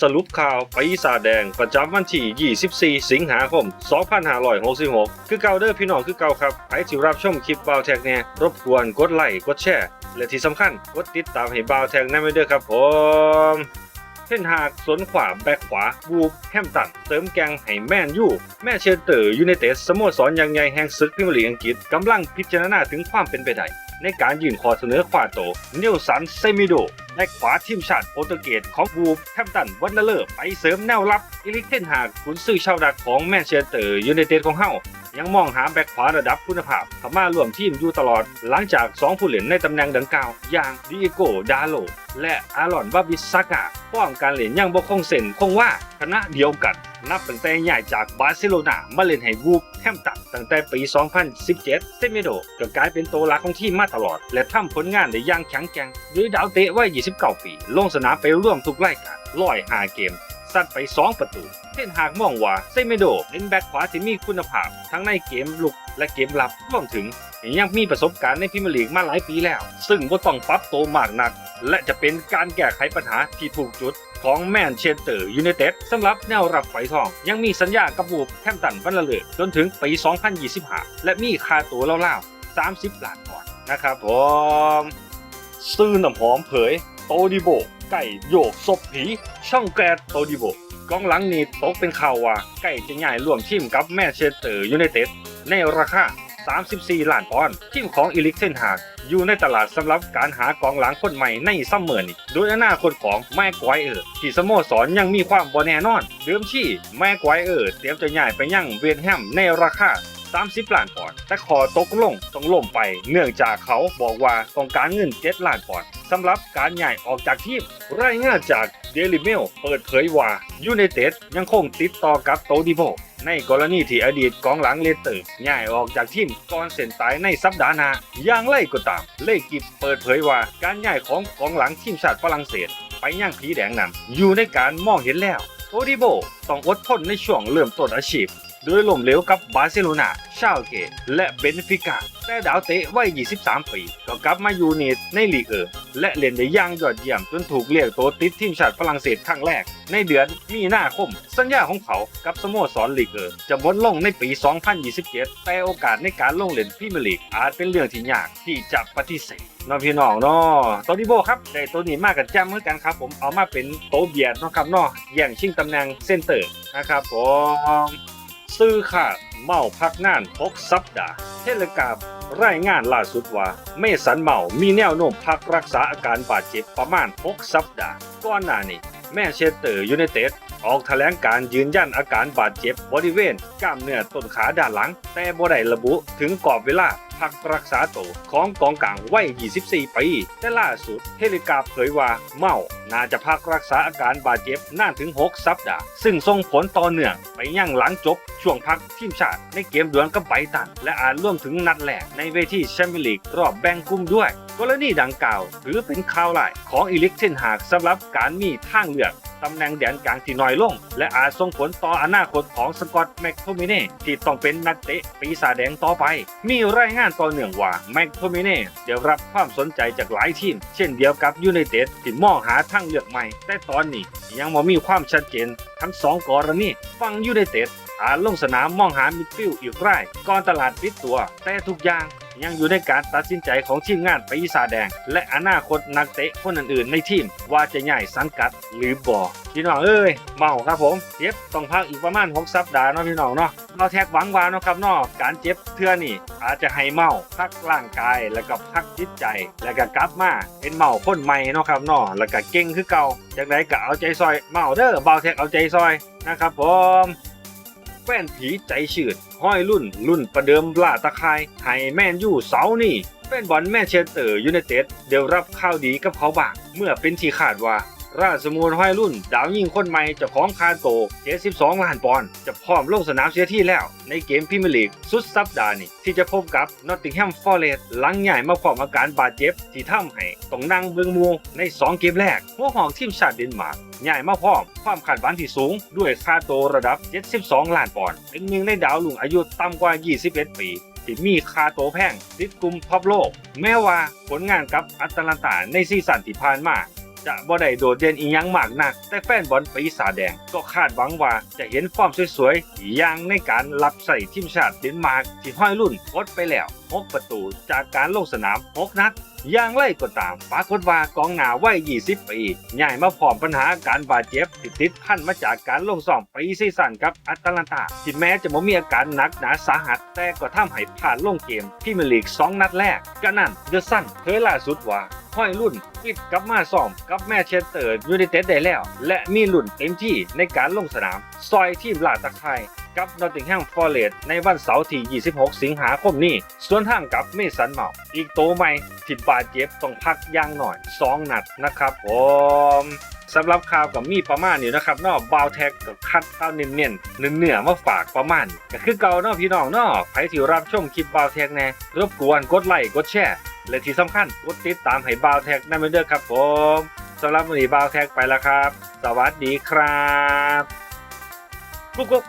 สรุปข่าวปีศาจแดง ประจำวันที่ 24 สิงหาคม 2566 คือเก่าเด้อพี่น้องคือเก่าครับใครที่รับชมคลิปบาวแท็กเนี่ยรบกวนกดไลค์กดแชร์ และที่สำคัญกดติดตามให้บาวแท็กนั่นไปเด้อครับผมเส้นหากสวนขวาแบกขวา บูฟแฮมตัน เติมแกงให้แมนยูแม่เชสเตอร์ยูไนเต็ดสโมสรยังใหญ่แห่งศึกพรีเมียร์ลีอังกฤษกำลังพิจารณาถึงความเป็นไปได้ในการยื่นขอเสนอขวาโตเนลสันเซมิโด และขวาทีมชาติโปรตุเกสของบูฟแฮมตันวันเลอร์ไปเสริมแนวรับอิลิกเทนหากกุนซื้อชาวดักของแมนเชสเตอร์ยูไนเต็ดของเฮายังมองหาแบ็คขวาระดับคุณภาพเข้ามาร่วมทีมอยู่ตลอด หลังจาก 2 ผู้เล่นในตำแหน่งดังกล่าว อย่างดิเอโก ดาโล และอารอนบาบิสากาป้อมการเล่นยังบ่คงเส้นคงว่าคณะเดียวกัน นับตั้งแต่ย้ายจากบาร์เซโลนามาเล่นให้วูฟแฮมตันตั้งแต่ปี 2017 เซเมโดก็กลายเป็นตัวหลักของทีมมาตลอด และทำผลงานได้อย่างแข็งแกร่งด้วยดาวเตะวัย29ปี ลงสนามไปร่วมทุกรายการร้อยหาเกมซัดไป 2 ประตูเท่นหากมองว่าเซเมโดเป็นแบ็คขวาที่มีคุณภาพ ทั้งในเกมลุกและเกมรับรวมถึงยังมีประสบการณ์ในพรีเมียร์ลีกมาหลายปีแล้ว ซึ่งก็ต้องปรับตัวมากนัก และจะเป็นการแก้ไขปัญหาที่ถูกจุดของแมนเชสเตอร์ยูไนเต็ดสำหรับแนวรับไฟทอง ยังมีสัญญากับบูฟแฮมตันวันละเลยจนถึงปี 2025 และมีค่าตัวเล่าๆ30 ล้านปอนด์นะครับผม ซื้อน้ำหอมเผย โตดิโบ ไก่โยกศพผี ช่องแกรดโตดิโบกองหลังนี่ตกเป็นข่าวว่า ไก่จะย้ายร่วมทีมกับแมนเชสเตอร์ยูไนเต็ดในราคา 34 ล้านปอนด์ทีมของอีลิกเทนฮากอยู่ในตลาดสำหรับการหากองหลังคนใหม่ในซัมเมอร์นี้โดยอนาคตของแม็กไกวเออร์ที่สโมสรยังมีความบ่แน่นอน เดิมที่แม็กไกวเออร์เตรียมจะย้ายไปยังเวียนแฮมในราคา 30ล้านปอนด์แต่ขอตกลงต้องล่มไป เนื่องจากเขาบอกว่าต้องการเงิน7ล้านปอนด์สำหรับการย้ายออกจากทีมรายงานจากเดลิเมลเปิดเผยว่ายูไนเต็ดยังคงติดต่อกับโตดิโบในกรณีที่อดีตกองหลังเลสเตอร์ย้ายออกจากทีมก่อนเส้นตายในสัปดาห์หน้าอย่างไรก็ตาม เลกิบเปิดเผยว่าการย้ายของกองหลังทีมชาติฝรั่งเศส ไปย่างผีแดงนั้นอยู่ในการมองเห็นแล้วโตดิโบต้องอดทนในช่วงเริ่มต้นอาชีพ โดยล้มเหลวกับบาร์เซโลนาชาลเกตและเบนฟิกาแต่ดาวเตะวัย 23 ปี ก็กลับมาอยู่ในในลีกเออและเล่นได้ย่างยอดเยี่ยมจนถูกเรียกตัวติดทีมชาติฝรั่งเศสครั้งแรก ในเดือนมีนาคม สัญญาของเขากับสโมสรลีกเออจะหมดลงในปี 2027 แต่โอกาสในการลงเล่นพรีเมียร์ลีกอาจเป็นเรื่องที่ยากที่จะปฏิเสธน้องพี่น้องเนาะตัวดิโบครับได้ตัวนี้มากกับแจมเหมือนกันครับ ผมเอามาเป็นโตเบียดนะครับเนาะแย่งชิงตำแหน่งเซนเตอร์นะครับผม ซื้อขาดเมาพักงาน6สัปดาห์ เทเลกราฟรายงานล่าสุดว่า เมสันเมามีแนวโน้มพักรักษาอาการบาดเจ็บประมาณ 6 สัปดาห์ ก่อนหน้านี้แม่เชสเตอร์ยูไนเต็ดออกแถลงการยืนยันอาการบาดเจ็บบริเวณกล้ามเนื้อต้นขาด้านหลัง แต่บ่ได้ระบุถึงกรอบเวลาพักรักษาตัวของกองกลางวัย 24 ปี แต่ล่าสุดเฮลิกาเผยว่าเมา น่าจะพักรักษาอาการบาดเจ็บนานถึง 6 สัปดาห์ ซึ่งส่งผลต่อเนื่องไปยังหลังจบ ช่วงพักทีมชาติในเกมดวลกับไบตัน และอาจร่วมถึงนัดแรกในเวทีแชมเปี้ยนลีกรอบแบ่งกลุ่มด้วย กรณีดังกล่าวถือเป็นข่าวร้ายของอีลิกเทนหากสำหรับการมีทางเลือกตำแหน่งแดนกลางที่น้อยลง และอาจส่งผลต่ออนาคตของสกอตแม็กโทมิเน่ที่ต้องเป็นนักเตะปีศาจแดงต่อไป มีรายงานต่อเนื่องว่าแม็กโทมิเน่ได้รับความสนใจจากหลายทีม เช่นเดียวกับยูไนเต็ดที่มองหาทางเลือกใหม่ แต่ตอนนี้ยังไม่มีความชัดเจนทั้งสองกรณีฟังยูไนเต็ด อาจลงสนามมองหามิดฟิลด์อีกไรายก่อนตลาดปิดตัว แต่ทุกอย่างยังอยู่ในการตัดสินใจของทีมงานปีศาจแดง และอนาคตนักเตะคนอื่นๆ ในทีมว่าจะย้ายสังกัดหรือบ่พี่น้องเอ้ยเมาครับผมเจ็บต้องพักอีกประมาณ6สัปดาห์เนาะพี่น้องเนาะเราแท็กหวังวาเนาะครับเนาะการเจ็บเทื่อนี่อาจจะให้เมาพักร่างกายแล้วก็พักจิตใจ แล้วก็กลับมาเป็นเมาคนใหม่เนาะครับเนาะแล้วก็เก่งคือเก่าจากไหนก็เอาใจซอยเมาเด้อเบาแท็กเอาใจซอยนะครับผม แฟนผีใจชืด ห้อยรุ่น รุ่นประเดิมล่าตะคายไห้แมนยู่เสานี่แฟนบอลแมนเชสเตอร์ยูไนเต็ดเดี๋ยวรับข่าวดีกับเขาบ้าง เมื่อเป็นที่คาดว่า ราชสมูลห้อยรุ่น ดาวยิงคนใหม่จ้าของคาโต72ล้านปอนด์จะพร้อมลงสนามเสียที่แล้ว ในเกมพรีเมียร์ลีกสุดสัปดาห์นี้ ที่จะพบกับนอตติงแฮมฟอร์เรสต์หลังใหญ่มาพร้อมอาการบาดเจ็บ ที่ทำให้ต้องนั่งเบืองมูใน 2 เกมแรกหัวหอกทีมชาติเดนมาร์กใหญ่มาพร้อม ความคาดหวังที่สูง ด้วยคาโตระดับ 72ล้านปอนด์เป็นหนึ่งในดาวลุงอายุต่ำกว่า 21 ปีที่มีคาโตแพงติดกลุ่มท็อปโลก แม้ว่าผลงานกับอัตแลนตาในซีซั่นที่ผ่านมา จะบ่ได้โดดเด่นอีหยังมากนัก แต่แฟนบอลปีศาจแดงก็คาดหวังว่าจะเห็นฟอร์มสวยๆอย่างในการรับใส่ทีมชาติเดนมาร์กที่ห้อยรุ่นกดไปแล้ว6ประตูจากการลงสนาม6นัดอย่างไรก็ตามปรากฏว่ากองหน้าวัย 20 ปีใหญ่มาพร้อมปัญหาการบาดเจ็บที่ติดพันมาจากการลงซ้อมปีซีซั่นกับอัตแลนตาที่แม้จะบ่มีอาการหนักหนาสาหัส แต่ก็ทำให้ผ่านลงเกมพรีเมียร์ลีก 2 นัดแรกก็นั่นเดอะซันเผยล่าสุดว่า ห้อยรุ่นฟิตกลับมาซ้อมกับแมนเชสเตอร์ยูไนเต็ดได้แล้ว และมีรุ่นเต็มที่ในการลงสนาม ซอยทีมลาดตะไคร่กับนอตติงแฮมฟอร์เรสในวันเสาร์ที่ 26 สิงหาคมนี้ ส่วนทางกับเมสันเมา อีกโตใหม่ที่บาดเจ็บต้องพักย่างหน่อย 2 นัดนะครับผมสำหรับข่าวกับมีประมาณนี้นะครับนอกบาวแท็กกับคัดเอาเน้นๆเนื้อมาฝากประมาณก็คือเก่านาะพี่น้องนาะใครที่รับชมคลิปบาวแท็กแน่รบกวนกดไลค์กดแชร์ และที่สำคัญกดติดตามให้บาวแท็กนั่นเป็นเด้อครับผมสำหรับวันนี้บาวแท็กไปแล้วครับ สวัสดีครับกุ๊กกุ๊ก